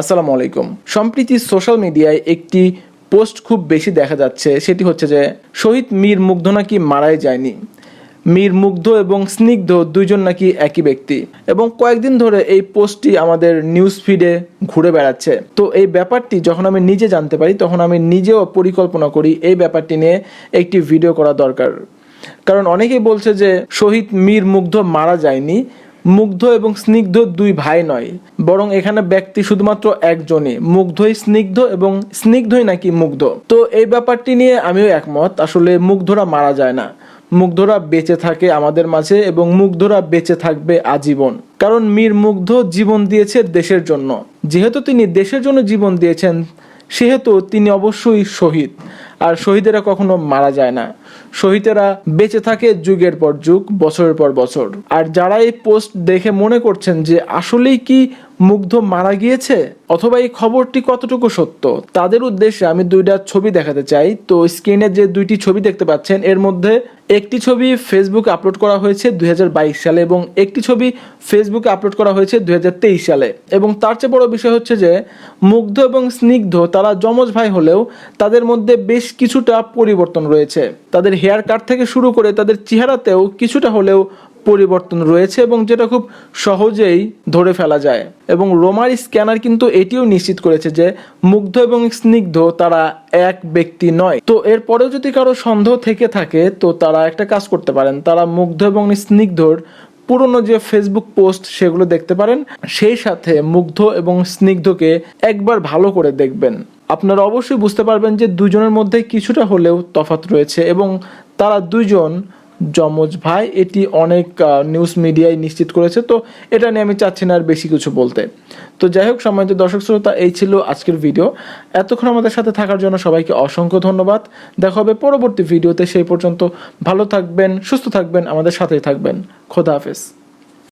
আসসালামু আলাইকুম। সম্প্রীতি সোশ্যাল মিডিয়ায় একটি পোস্ট খুব বেশি দেখা যাচ্ছে, সেটি হচ্ছে যে শহীদ মীর মুগ্ধ নাকি মারাই যায়নি। মীর মুগ্ধ এবং স্নিগ্ধ দুইজন নাকি একই ব্যক্তি। এবং কয়েকদিন ধরে এই পোস্টটি আমাদের নিউজ ফিডে ঘুরে বেড়াচ্ছে। তো এই ব্যাপারটি যখন আমি নিজে জানতে পারি, তখন আমি নিজেও পরিকল্পনা করি এই ব্যাপারটি নিয়ে একটি ভিডিও করা দরকার। কারণ অনেকেই বলছে যে শহীদ মীর মুগ্ধ মারা যায়নি মুগ্ধ এবং স্নিগ্ধ দুই ভাই নয়, বরং এখানে ব্যক্তি শুধুমাত্র একজনই, মুগ্ধই স্নিগ্ধ এবং স্নিগ্ধই নাকি মুগ্ধ। তো এই ব্যাপারটি নিয়ে আমিও একমত, আসলে মুগ্ধরা মারা যায় না। মুগ্ধরা বেঁচে থাকে আমাদের মাঝে এবং মুগ্ধরা বেঁচে থাকবে আজীবন। কারণ মীর মুগ্ধ জীবন দিয়েছে দেশের জন্য। যেহেতু তিনি দেশের জন্য জীবন দিয়েছেন, সেহেতু তিনি অবশ্যই শহীদ। আর শহীদেরা কখনো মারা যায় না। শহীদেরা বেঁচে থাকে যুগের পর যুগ, বছরের পর বছর। আর যারা এই পোস্ট দেখে মনে করছেন যে আসলেই কি মুগ্ধ মারা গিয়েছে? অথবা এই খবরটি কতটুকু সত্য? তাদের উদ্দেশ্যে আমি দুইটা ছবি দেখাতে চাই। তো স্ক্রিনে যে দুইটি ছবি দেখতে পাচ্ছেন, এর মধ্যে একটি ছবি ফেসবুকে আপলোড করা হয়েছে দু হাজার বাইশ সালে এবং একটি ছবি ফেসবুকে আপলোড করা হয়েছে দুই হাজার তেইশ সালে। এবং তার চেয়ে বড় বিষয় হচ্ছে যে, মুগ্ধ এবং স্নিগ্ধ তারা যমজ ভাই হলেও তাদের মধ্যে বেশ কিছুটা পরিবর্তন রয়েছে। তাদের হেয়ার কাট থেকে শুরু করে তাদের চেহারাতেও কিছুটা হলেও পরিবর্তন রয়েছে এবং যেটা খুব সহজেই ধরে ফেলা যায়। এবং রোমার স্ক্যানার কিন্তু এটিও নিশ্চিত করেছে যে মুগ্ধ এবং স্নিগ্ধ তারা এক ব্যক্তি নয়। তো এরপরেও যদি কারও সন্দেহ থেকে থাকে, তো তারা একটা কাজ করতে পারেন। তারা মুগ্ধ এবং স্নিগ্ধর পুরনো যে ফেসবুক পোস্ট সেগুলো দেখতে পারেন, সেই সাথে মুগ্ধ এবং স্নিগ্ধকে একবার ভালো করে দেখবেন। আপনারা অবশ্যই বুঝতে পারবেন যে দুজনের মধ্যে কিছুটা হলেও তফাৎ রয়েছে এবং তারা দুজন যমজ ভাই, এটি অনেক নিউজ মিডিয়ায় নিশ্চিত করেছে, তো এটা নিয়ে আমি চাচ্ছি না আর বেশি কিছু বলতে। তো যাই হোক, সম্মানিত দর্শক শ্রোতা, এই ছিল আজকের ভিডিও এতক্ষণ আমাদের সাথে থাকার জন্য সবাইকে অসংখ্য ধন্যবাদ। দেখা হবে পরবর্তী ভিডিওতে সেই পর্যন্ত ভালো থাকবেন, সুস্থ থাকবেন, আমাদের সাথেই থাকবেন। খোদা হাফেজ।